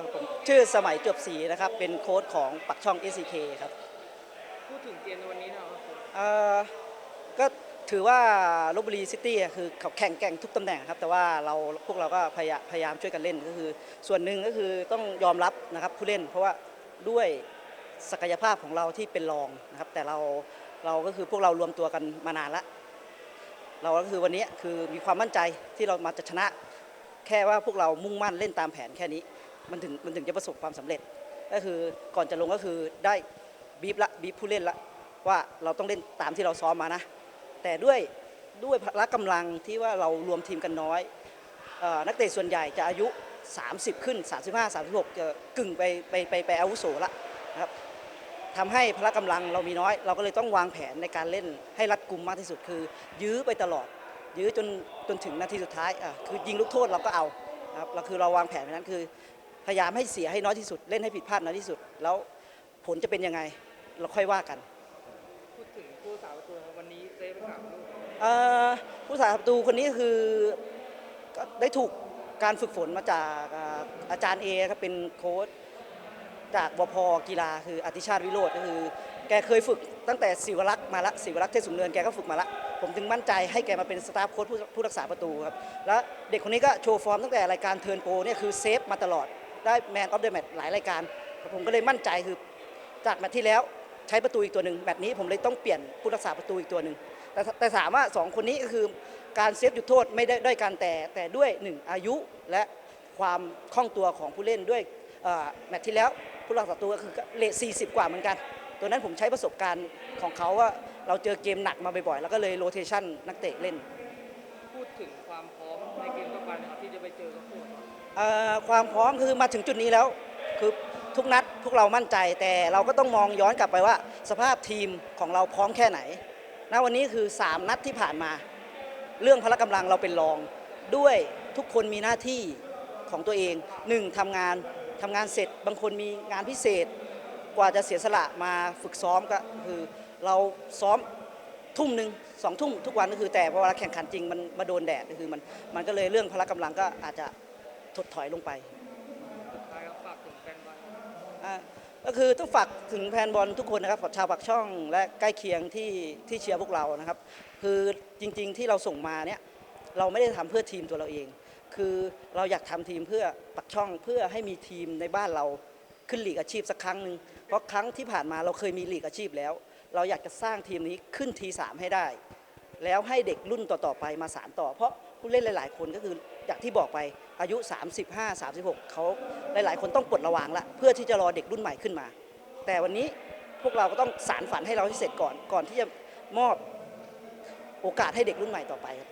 อผมชื่อสมัยจบสีนะครับเป็นโค้ชของปักช่อง SCK ครับพูดถึงเกมในวันนี้หนาะเอ่อก็ถือว่าลบบุรีซิตี้คือเขาแข่งแกร่งทุกตำแหน่งครับ แต่ว่าเราพวกเราก็พยายามพยายามช่วยกันเล่นก็คือ ส่วนหนึ่งก็คือต้องยอมรับนะครับผู้เล่น เพราะว่าด้วยศักยภาพของเราที่เป็นรองนะครับ แต่เราเราก็คือพวกเรารวมตัวกันมานานละเราก็คือวันนี้คือมีความมั่นใจที่เรามาจะชนะ แค่ว่าพวกเรามุ่งมั่นเล่นตามแผนแค่นี้ มันถึงมันถึงจะประสบความสำเร็จ ก็คือก่อนจะลงก็คือได้บีบละบีบผู้เล่นละว่าเราต้องเล่นตามที่เราซ้อมมานะ แต่ด้วยด้วยพละกำลังที่ว่าเรารวมทีมกันน้อยออนักเตะส่วนใหญ่จะอายุ 30 ขึ้น 35 36 จะกึ่งไปไปไปไปอาวุโสละนะครับทำให้พละกำลังเรามีน้อย เราก็เลยต้องวางแผนในการเล่นให้รัดกุมมากที่สุดคือ ยื้อไปตลอด ยื้อจนจนถึงนาทีสุดท้ายอะคือยิงลูกโทษเราก็เอาครับเราคือเราวางแผนไว้นั้นคือ พยายามให้เสียให้น้อยที่สุด เล่นให้ผิดพลาดน้อยที่สุด แล้วผลจะเป็นยังไง เราค่อยว่ากันพูดถึงผู้สาวประตูครับวันนี้เซฟไปสามลูกเอ่อผู้สาประตูคนนี้คือก็ได้ถูกการฝึกฝนมาจากอ่าอาจารย์เอครับเป็นโค้ชจากวพกีฬาคืออธิชาติวิโรธก็คือ แกเคยฝึกตั้งแต่ศิวรักษ์มาละศิวรักษ์เทศสูงเนินแกก็ฝึกมาละ ผมจึงมั่นใจให้แกมาเป็นสตาฟโค้ชผู้ผู้รักษาประตูครับ แล้วเด็กคนนี้ก็โชว์ฟอร์มตั้งแต่รายการเทิร์นโปรเนี่ยคือเซฟมาตลอด ได้แมนออฟเดอะแมตหลายรายการ ผมก็เลยมั่นใจคือจากแมตช์ที่แล้วใช้ประตูอีกตัวหนึ่งแมตช์นี้ผมเลยต้องเปลี่ยนผู้รักษาประตูอีกตัวหนึ่งแต่แต่ถามว่าสองคนนี้ก็คือการเซฟจุดโทษไม่ได้ด้วยการแต่แต่ด้วยหนึ่งอายุและความคล่องตัวของผู้เล่นด้วยแมตช์ที่แล้วผู้รักษาประตูก็คือเลท40 กว่าเหมือนกัน ตัวนั้นผมใช้ประสบการณ์ของเขาว่าเราเจอเกมหนักมาบ่อยๆแล้วก็เลยโรเทชันนักเตะเล่น ถึงความพร้อมในเกมต่อไปนะครับที่จะไปเจอกับพวกเอ่อความพร้อมคือมาถึงจุดนี้แล้ว คือทุกนัดพวกเรามั่นใจ แต่เราก็ต้องมองย้อนกลับไปว่า สภาพทีมของเราพร้อมแค่ไหนณวันนี้คือ 3 นัดที่ผ่านมา เรื่องพละกำลังเราเป็นรอง ด้วยทุกคนมีหน้าที่ของตัวเองหนึ่งทำงานทำงานเสร็จบางคนมีงานพิเศษ กว่าจะเสียสละมาฝึกซ้อมก็คือ เราซ้อม ทุ่มหนึ่งสองทุ่มทุกวันก็คือแต่พอเวลาแข่งขันจริงมันมาโดนแดดก็คือมันมันก็เลยเรื่องพละกำลังก็อาจจะถดถอยลงไปสุดท้ายครับฝากถึงแฟนบอลอ่าก็คือต้องฝากถึงแฟนบอลทุกคนนะครับชาวปากช่องและใกล้เคียงที่ที่เชียร์พวกเรานะครับ คือจริง ๆ ที่เราส่งมาเนี่ยเราไม่ได้ทำเพื่อทีมตัวเราเอง คือเราอยากทำทีมเพื่อปักช่องเพื่อให้มีทีมในบ้านเราขึ้นลีกอาชีพสักครั้งหนึ่งเพราะครั้งที่ผ่านมาเราเคยมีลีกอาชีพแล้ว เราอยากจะสร้างทีมนี้ขึ้นทีสามให้ได้ แล้วให้เด็กรุ่นต่อๆไปมาสานต่อ เพราะผู้เล่นหลาย ๆ คนก็คืออย่างที่บอกไปอายุ 35 36เขาหลาย ๆ คนต้องปลดระวางละเพื่อที่จะรอเด็กรุ่นใหม่ขึ้นมา แต่วันนี้พวกเราก็ต้องสารฝันให้เราให้เสร็จก่อนก่อนที่จะมอบโอกาสให้เด็กรุ่นใหม่ต่อไปครับ